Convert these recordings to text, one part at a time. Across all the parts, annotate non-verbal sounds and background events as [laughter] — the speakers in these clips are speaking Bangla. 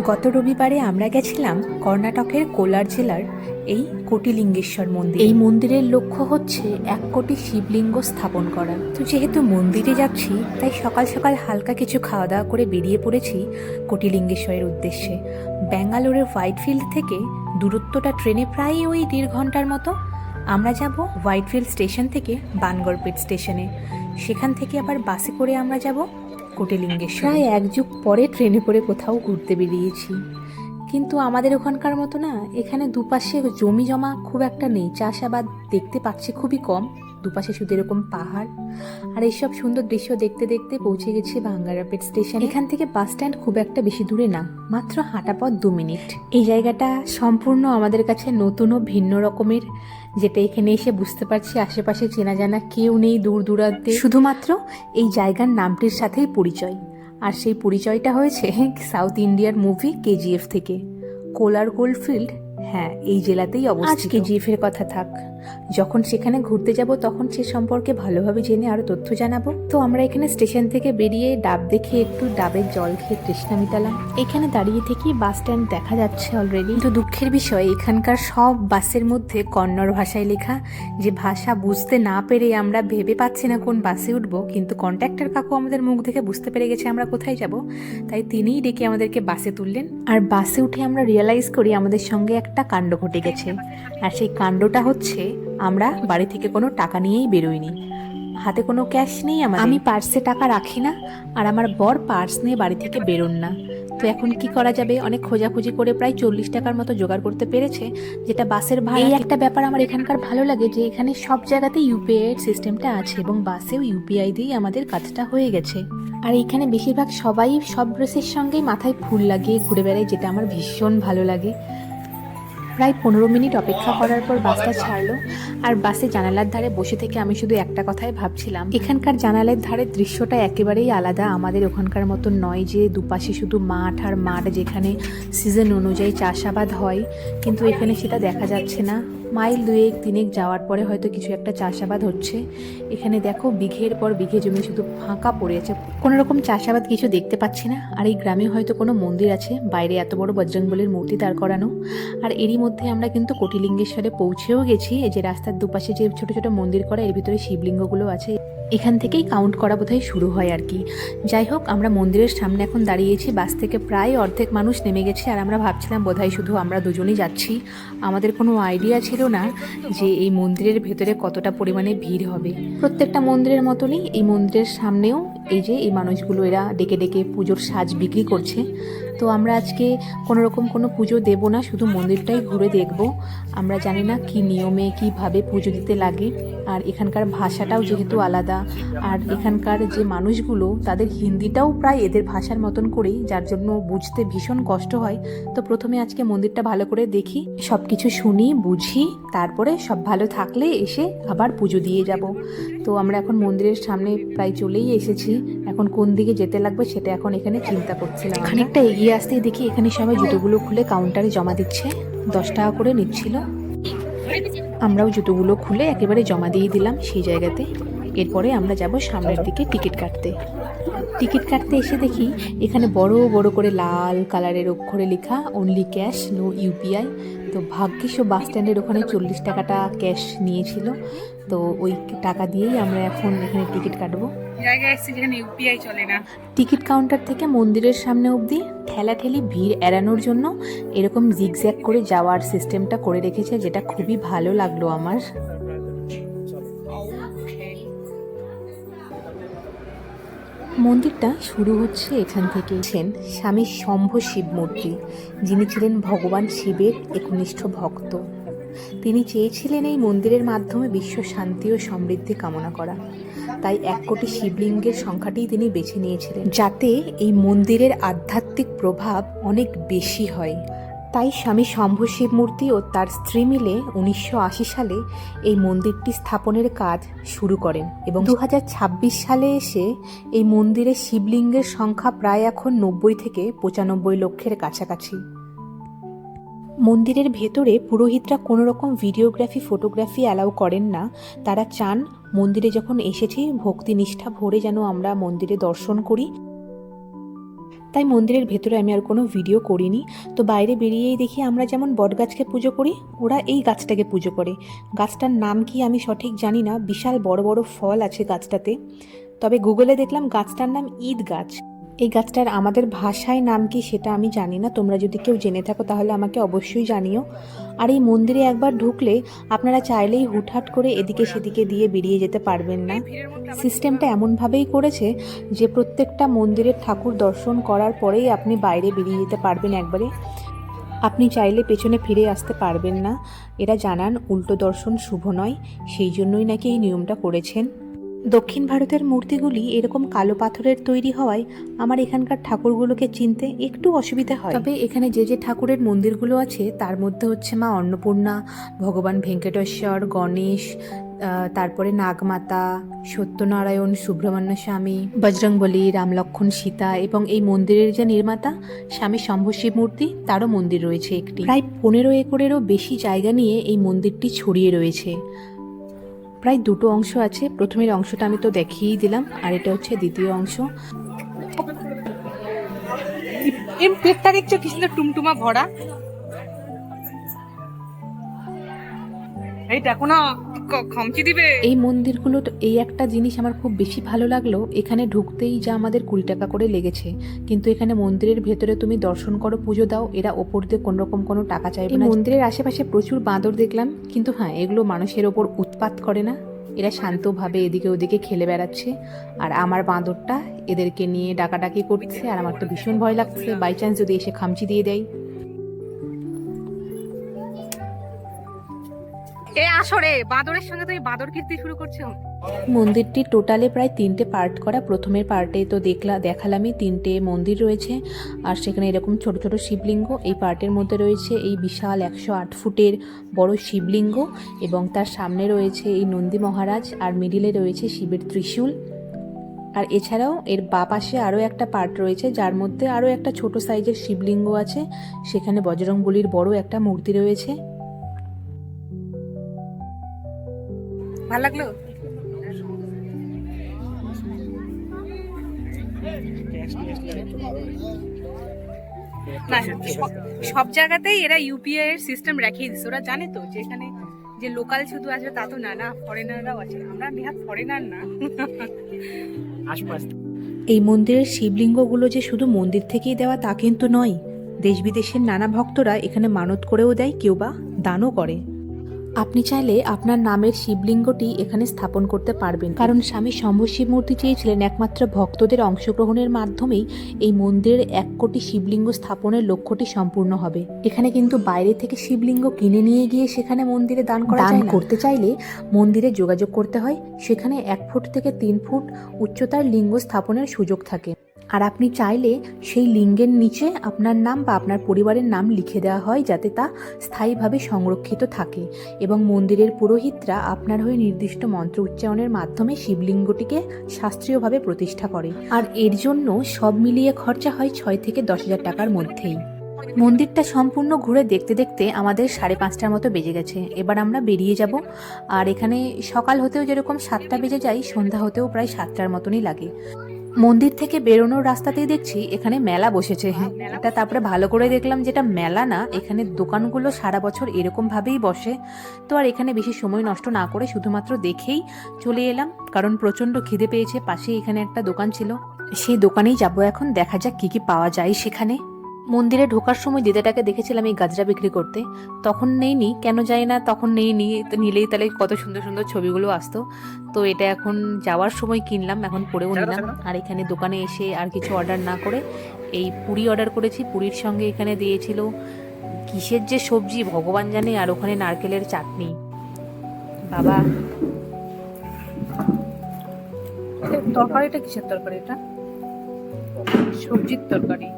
গত রবিবারে আমরা গেছিলাম কর্ণাটকের কোলার জেলার এই কোটিলিঙ্গেশ্বর মন্দির। এই মন্দিরের লক্ষ্য হচ্ছে এক কোটি শিবলিঙ্গ স্থাপন করা। তো যেহেতু মন্দিরে যাচ্ছি তাই সকাল সকাল হালকা কিছু খাওয়া দাওয়া করে বেরিয়ে পড়েছি কোটিলিঙ্গেশ্বরের উদ্দেশ্যে। ব্যাঙ্গালোরের হোয়াইটফিল্ড থেকে দূরত্বটা ট্রেনে প্রায় ওই দেড় ঘণ্টার মতো। আমরা যাব হোয়াইটফিল্ড স্টেশন থেকে বানগড়পেট স্টেশনে। সেখান থেকে আবার বাসে করে আমরা যাব কোটিলিঙ্গেশ্বর। প্রায় এক যুগ পরে ট্রেনে করে কোথাও ঘুরতে বেরিয়েছি। কিন্তু আমাদের ওখানকার মতো না, এখানে দুপাশে জমি জমা খুব একটা নেই। চাষাবাদ দেখতে পাচ্ছি খুবই কম। দুপাশে শুধু এরকম পাহাড় আর এইসব সুন্দর দৃশ্য দেখতে দেখতে পৌঁছে গেছি ভাঙ্গারাপেট স্টেশন। এখান থেকে বাস স্ট্যান্ড খুব একটা বেশি দূরে না, মাত্র হাঁটা পথ দু মিনিট। এই জায়গাটা সম্পূর্ণ আমাদের কাছে নতুন ও ভিন্ন রকমের, যেটা এখানে এসে বুঝতে পারছি আশেপাশে চেনা জানা কেউ নেই দূর দূরান্তে। শুধুমাত্র এই জায়গার নামটির সাথেই পরিচয়। আর সেই পরিচয়টা হয়েছে [laughs] সাউথ ইন্ডিয়ার মুভি কেজিএফ থেকে, কোলার গোল্ডফিল্ড হ্যাঁ এই জেলাতেই অবস্থিত। আজকে এর কথা থাক। যখন সেখানে ঘুরতে যাব তখন সে সম্পর্কে ভালোভাবে জেনে আরও তথ্য জানাব। তো আমরা এখানে স্টেশন থেকে বেরিয়ে ডাব দেখে একটু ডাবের জল খেয়ে তৃষ্ণা মিটালাম। এখানে দাঁড়িয়ে থেকেই বাস স্ট্যান্ড দেখা যাচ্ছে অলরেডি কিন্তু দুঃখের বিষয় এখানকার সব বাসের মধ্যে কন্নড় ভাষায় লেখা। যে ভাষা বুঝতে না পেরে আমরা ভেবে পাচ্ছি না কোন বাসে উঠবো কিন্তু কন্ট্রাক্টর কাকু আমাদের মুখ দেখে বুঝতে পেরে গেছে আমরা কোথায় যাব। তাই তিনিই ডেকে আমাদেরকে বাসে তুললেন। আর বাসে উঠে আমরা রিয়েলাইজ করি আমাদের সঙ্গে একটা কাণ্ড ঘটে গেছে। আর সেই কাণ্ডটা হচ্ছে আমরা বাড়ি থেকে কোনো টাকা নিয়েই বেরোইনি। হাতে কোনো ক্যাশ নেই আমার আমি পার্সে টাকা রাখি না আর আমার বর পার্স নিয়ে বাড়ি থেকে বেরোন না। তো এখন কি করা যাবে? অনেক খোঁজাখুঁজি করে প্রায় চল্লিশ টাকার মতো জোগাড় করতে পেরেছে যেটা বাসের ভাড়া এই একটা ব্যাপার আমার এখানকার ভালো লাগে যে এখানে সব জায়গাতে ইউপিআই সিস্টেমটা আছে এবং বাসেও ইউপিআই দিয়েই আমাদের কাজটা হয়ে গেছে। আর এখানে বেশিরভাগ সবাই সব ড্রেসের সঙ্গেই মাথায় ফুল লাগিয়ে ঘুরে বেড়ায় যেটা আমার ভীষণ ভালো লাগে। প্রায় পনেরো মিনিট অপেক্ষা করার পর বাসটা ছাড়লো আর বাসে জানালার ধারে বসে থেকে আমি শুধু একটা কথাই ভাবছিলাম। এখানকার জানালার ধারে দৃশ্যটা একেবারেই আলাদা। আমাদের ওখানকার মতো নয় যে দুপাশে শুধু মাঠ আর মাঠ যেখানে সিজন অনুযায়ী চাষাবাদ হয়। কিন্তু এখানে সেটা দেখা যাচ্ছে না। মাইল দুয়েক, তিনেক যাওয়ার পরে হয়তো কিছু একটা চাষাবাদ হচ্ছে। এখানে দেখো বিঘের পর বিঘে জমি শুধু ফাঁকা পড়ে আছে। কোনো রকম চাষাবাদ কিছু দেখতে পাচ্ছি না। আর এই গ্রামে হয়তো কোনো মন্দির আছে। বাইরে এত বড় বজরংবলির মূর্তি দাঁড় করানো। আর এরই মধ্যে আমরা কিন্তু কোটিলিঙ্গেশ্বরে পৌঁছেও গেছি। এই যে রাস্তার দুপাশে যে ছোট ছোট মন্দির করা, এর ভিতরে শিবলিঙ্গগুলো আছে। এখান থেকেই কাউন্ট করা বোধহয় শুরু হয় আর কি। যাই হোক, আমরা মন্দিরের সামনে এখন দাঁড়িয়েছি। বাস থেকে প্রায় অর্ধেক মানুষ নেমে গেছে আর আমরা ভাবছিলাম বোধহয় শুধু আমরা দুজনেই যাচ্ছি। আমাদের কোনো আইডিয়া ছিল না যে এই মন্দিরের ভেতরে কতটা পরিমাণে ভিড় হবে। প্রত্যেকটা মন্দিরের মতনই এই মন্দিরের সামনেও এই যে এই মানুষগুলো, এরা ডেকে ডেকে পুজোর সাজ বিক্রি করছে। তো আমরা আজকে কোনো রকম কোনো পুজো দেব না, শুধু মন্দিরটাই ঘুরে দেখব। আমরা জানি না কি নিয়মে, কীভাবে পুজো দিতে লাগে। আর এখানকার ভাষাটাও যেহেতু আলাদা, আর এখানকার যে মানুষগুলো, তাদের হিন্দিটাও প্রায় এদের ভাষার মতন করেই, যার জন্য বুঝতে ভীষণ কষ্ট হয়। তো প্রথমে আজকে মন্দিরটা ভালো করে দেখি সব কিছু শুনি, বুঝি, তারপরে সব ভালো থাকলে এসে আবার পুজো দিয়ে যাব। তো আমরা এখন মন্দিরের সামনে প্রায় চলেই এসেছি। এখন কোন দিকে যেতে লাগবে সেটা এখন এখানে চিন্তা করছিলাম খানিকটা এগিয়ে আসতেই দেখি এখানে সবাই জুতোগুলো খুলে কাউন্টারে জমা দিচ্ছে। দশ টাকা করে নিচ্ছিল। আমরাও জুতোগুলো খুলে একেবারে জমা দিয়ে দিলাম সেই জায়গাতে। এরপরে আমরা যাব সামনের দিকে টিকিট কাটতে। টিকিট কাটতে এসে দেখি এখানে বড় বড় করে লাল কালারের অক্ষরে লেখা অনলি ক্যাশ নো ইউপিআই তো ভাগ্যিস বাস স্ট্যান্ডের ওখানে চল্লিশ টাকাটা ক্যাশ নিয়েছিল। তো ওই টাকা দিয়েই আমরা এখন এখানে টিকিট কাটবো। টিকিট কাউন্টার থেকে মন্দিরের সামনে অবধি ঠেলাঠেলি ভিড় এড়ানোর জন্য এরকম জিগজ্যাগ করে যাওয়ার সিস্টেমটা করে রেখেছে, যেটা খুবই ভালো লাগল আমার। মন্দিরটা শুরু হচ্ছে এখান থেকে। ছেন স্বামী শম্ভ শিব মূর্তি যিনি ছিলেন ভগবান শিবের একনিষ্ঠ ভক্ত। তিনি চেয়েছিলেন এই মন্দিরের মাধ্যমে বিশ্ব শান্তি ও সমৃদ্ধি কামনা করা। তাই এক কোটি শিবলিঙ্গের সংখ্যাটিই তিনি বেছে নিয়েছিলেন। যাতে এই মন্দিরের আধ্যাত্মিক প্রভাব অনেক বেশি হয়। তাই স্বামী শম্ভ শিব মূর্তি ও তার স্ত্রী মিলে উনিশশো আশি সালে এই মন্দিরটি স্থাপনের কাজ শুরু করেন এবং দু হাজার ছাব্বিশ সালে এসে এই মন্দিরে শিবলিঙ্গের সংখ্যা প্রায় এখন নব্বই থেকে পঁচানব্বই লক্ষের কাছাকাছি। মন্দিরের ভেতরে পুরোহিতরা কোনো রকম ভিডিওগ্রাফি, ফটোগ্রাফি অ্যালাউ করেন না। তারা চান মন্দিরে যখন এসেছি ভক্তি নিষ্ঠা ভরে যেন আমরা মন্দিরে দর্শন করি। তাই মন্দিরের ভেতরে আমি আর কোনো ভিডিও করিনি। তো বাইরে বেরিয়েই দেখি আমরা যেমন বটগাছকে পুজো করি, ওরা এই গাছটাকে পুজো করে। গাছটার নাম কি আমি সঠিক জানি না, বিশাল বড় বড় ফল আছে গাছটাতে। তবে গুগলে দেখলাম গাছটার নাম ঈদ গাছ এই গাছটার আমাদের ভাষায় নাম কি সেটা আমি জানি না। তোমরা যদি কেউ জেনে থাকো তাহলে আমাকে অবশ্যই জানিও। আর এই মন্দিরে একবার ঢুকলে আপনারা চাইলেই হুটহাট করে এদিকে সেদিকে দিয়ে বেরিয়ে যেতে পারবেন না। সিস্টেমটা এমনভাবেই করেছে যে প্রত্যেকটা মন্দিরের ঠাকুর দর্শন করার পরেই আপনি বাইরে বেরিয়ে যেতে পারবেন একবারে। আপনি চাইলে পেছনে ফিরে আসতে পারবেন না। এরা জানান উল্টো দর্শন শুভ নয়, সেই জন্যই নাকি এই নিয়মটা করেছেন। দক্ষিণ ভারতের মূর্তিগুলি এরকম কালো পাথরের তৈরি হওয়ায় আমার এখানকার ঠাকুরগুলোকে চিনতে একটু অসুবিধা হয়। তবে এখানে যে যে ঠাকুরের মন্দিরগুলো আছে তার মধ্যে হচ্ছে মা অন্নপূর্ণা ভগবান ভেঙ্কটেশ্বর গণেশ তারপরে নাগমাতা সত্যনারায়ণ সুব্রহ্মণ্য স্বামী বজরংবলী রামলক্ষণ সীতা এবং এই মন্দিরের যে নির্মাতা স্বামী শম্ভশিব মূর্তি তারও মন্দির রয়েছে একটি। প্রায় পনেরো একরেরও বেশি জায়গা নিয়ে এই মন্দিরটি ছড়িয়ে রয়েছে। প্রায় দুটো অংশ আছে। প্রথমের অংশটা আমি তো দেখিয়েই দিলাম, আর এটা হচ্ছে দ্বিতীয় অংশ। এর পেটটা দেখছ কি সুন্দর টুমটুমা ভরা? এই দেখো না। খামচি দিবে? এই মন্দিরগুলো তো এই একটা জিনিস আমার খুব বেশি ভালো লাগল। এখানে ঢুকতেই যা আমাদের কুড়ি টাকা করে লেগেছে। কিন্তু এখানে মন্দিরের ভেতরে তুমি দর্শন করো পুজো দাও এরা ওপর দিয়ে কোনো রকম কোনো টাকা চাইবে না। মন্দিরের আশেপাশে প্রচুর বাঁদর দেখলাম কিন্তু হ্যাঁ এগুলো মানুষের ওপর উৎপাত করে না। এরা শান্তভাবে এদিকে ওদিকে খেলে বেড়াচ্ছে। আর আমার বাঁদরটা এদেরকে নিয়ে ডাকাডাকি করছে আর আমার তো ভীষণ ভয় লাগছে। বাই চান্স যদি এসে খামচি দিয়ে দেয়। এ আসরে, বাঁদরের সঙ্গে তুমি বাঁদর কীর্তি শুরু করছ। মন্দিরটি টোটালে প্রায় তিনটে পার্ট করা। প্রথমের পার্টে তো দেখলা দেখালামই তিনটে মন্দির রয়েছে। আর সেখানে এরকম ছোট ছোট শিবলিঙ্গ। এই পার্টের মধ্যে রয়েছে এই বিশাল একশো আট ফুটের বড় শিবলিঙ্গ এবং তার সামনে রয়েছে এই নন্দী মহারাজ। আর মিডিলে রয়েছে শিবের ত্রিশূল। আর এছাড়াও এর বা পাশে আরও একটা পার্ট রয়েছে, যার মধ্যে আরও একটা ছোট সাইজের শিবলিঙ্গ আছে। সেখানে বজরংবলির বড় একটা মূর্তি রয়েছে। ভালো লাগল? না সব- সব জায়গাতেই এরা ইউপিআই এর সিস্টেম রেখেই দিচ্ছে। ওরা জানে তো যে এখানে যে লোকাল শুধু আছে তা তো না না ফরেনাররাও আছে। আমরা নেহাত ফরেনার না। এই মন্দিরের শিবলিঙ্গগুলো যে শুধু মন্দির থেকেই দেওয়া তা কিন্তু নয়। দেশ বিদেশের নানা ভক্তরা এখানে মানত করেও দেয় কেউ বা দানও করে। আপনি চাইলে আপনার নামের শিবলিঙ্গটি এখানে স্থাপন করতে পারবেন। কারণ স্বামী শম্ভু মূর্তি চেয়েছিলেন একমাত্র ভক্তদের অংশগ্রহণের মাধ্যমেই এই মন্দিরের এক কোটি শিবলিঙ্গ স্থাপনের লক্ষ্যটি সম্পূর্ণ হবে। এখানে কিন্তু বাইরে থেকে শিবলিঙ্গ কিনে নিয়ে গিয়ে সেখানে মন্দিরে দান করা দান করতে চাইলে মন্দিরে যোগাযোগ করতে হয়। সেখানে এক ফুট থেকে তিন ফুট উচ্চতার লিঙ্গ স্থাপনের সুযোগ থাকে। আর আপনি চাইলে সেই লিঙ্গের নিচে আপনার নাম বা আপনার পরিবারের নাম লিখে দেওয়া হয় যাতে তা স্থায়ীভাবে সংরক্ষিত থাকে এবং মন্দিরের পুরোহিতরা আপনার হয়ে নির্দিষ্ট মন্ত্র উচ্চারণের মাধ্যমে শিবলিঙ্গটিকে শাস্ত্রীয়ভাবে প্রতিষ্ঠা করে। আর এর জন্য সব মিলিয়ে খরচা হয় ছয় থেকে দশ হাজার টাকার মধ্যেই। মন্দিরটা সম্পূর্ণ ঘুরে দেখতে দেখতে আমাদের সাড়ে পাঁচটার মতো বেজে গেছে। এবার আমরা বেরিয়ে যাব। আর এখানে সকাল হতেও যেরকম সাতটা বেজে যায়, সন্ধ্যা হতেও প্রায় সাতটার মতনই লাগে। মন্দির থেকে বেরোনোর রাস্তাতেই দেখছি এখানে মেলা বসেছে। হ্যাঁ এটা তারপরে ভালো করে দেখলাম যেটা মেলা না এখানে দোকানগুলো সারা বছর এরকম ভাবেই বসে। তো আর এখানে বেশি সময় নষ্ট না করে শুধুমাত্র দেখেই চলে এলাম কারণ প্রচণ্ড খিদে পেয়েছে পাশে এখানে একটা দোকান ছিল। সেই দোকানেই যাব এখন দেখা যাক কি কি পাওয়া যায় সেখানে। মন্দিরে ঢোকার সময় দিদাটাকে দেখেছিলাম এই গাজরা বিক্রি করতে। তখন নেইনি কেন জানি না তখন নেইনি তো নিলেই তাহলে কত সুন্দর সুন্দর ছবিগুলো আসতো। তো এটা এখন যাওয়ার সময় কিনলাম এখন পরেও নিলাম। আর এখানে দোকানে এসে আর কিছু অর্ডার না করে এই পুরি অর্ডার করেছি। পুরীর সঙ্গে এখানে দিয়েছিল কিসের যে সবজি ভগবান জানে আর ওখানে নারকেলের চাটনি। বাবা। তরকারিটা কিসের তরকারি এটা? সবজির তরকারি।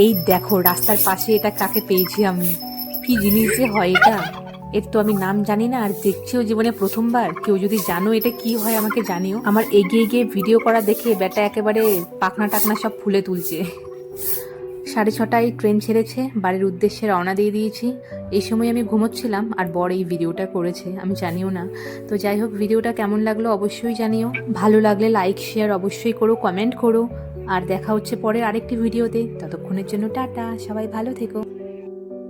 এই দেখো, রাস্তার পাশে এটা কাকে পেয়েছি আমি? কি জিনিস যে হয় এটা? এর তো আমি নাম জানি না, আর দেখছিও জীবনে প্রথমবার। কেউ যদি জানো এটা কি হয় আমাকে জানিও। আমার এগিয়ে গিয়ে ভিডিও করা দেখে ব্যাটা একেবারে পাখনা টাকনা সব ফুলে তুলছে। সাড়ে ছটায় ট্রেন ছেড়েছে, বাড়ির উদ্দেশ্যে রওনা দিয়ে দিয়েছি। এই সময় আমি ঘুমোচ্ছিলাম, আর বর এই ভিডিওটা করেছে, আমি জানিও না। তো যাই হোক, ভিডিওটা কেমন লাগল অবশ্যই জানিও। ভালো লাগলে লাইক শেয়ার অবশ্যই করো কমেন্ট করো। আর দেখা হচ্ছে পরের আরেকটি ভিডিওতে। ততক্ষণের জন্য টাটা সবাই ভালো থেকো।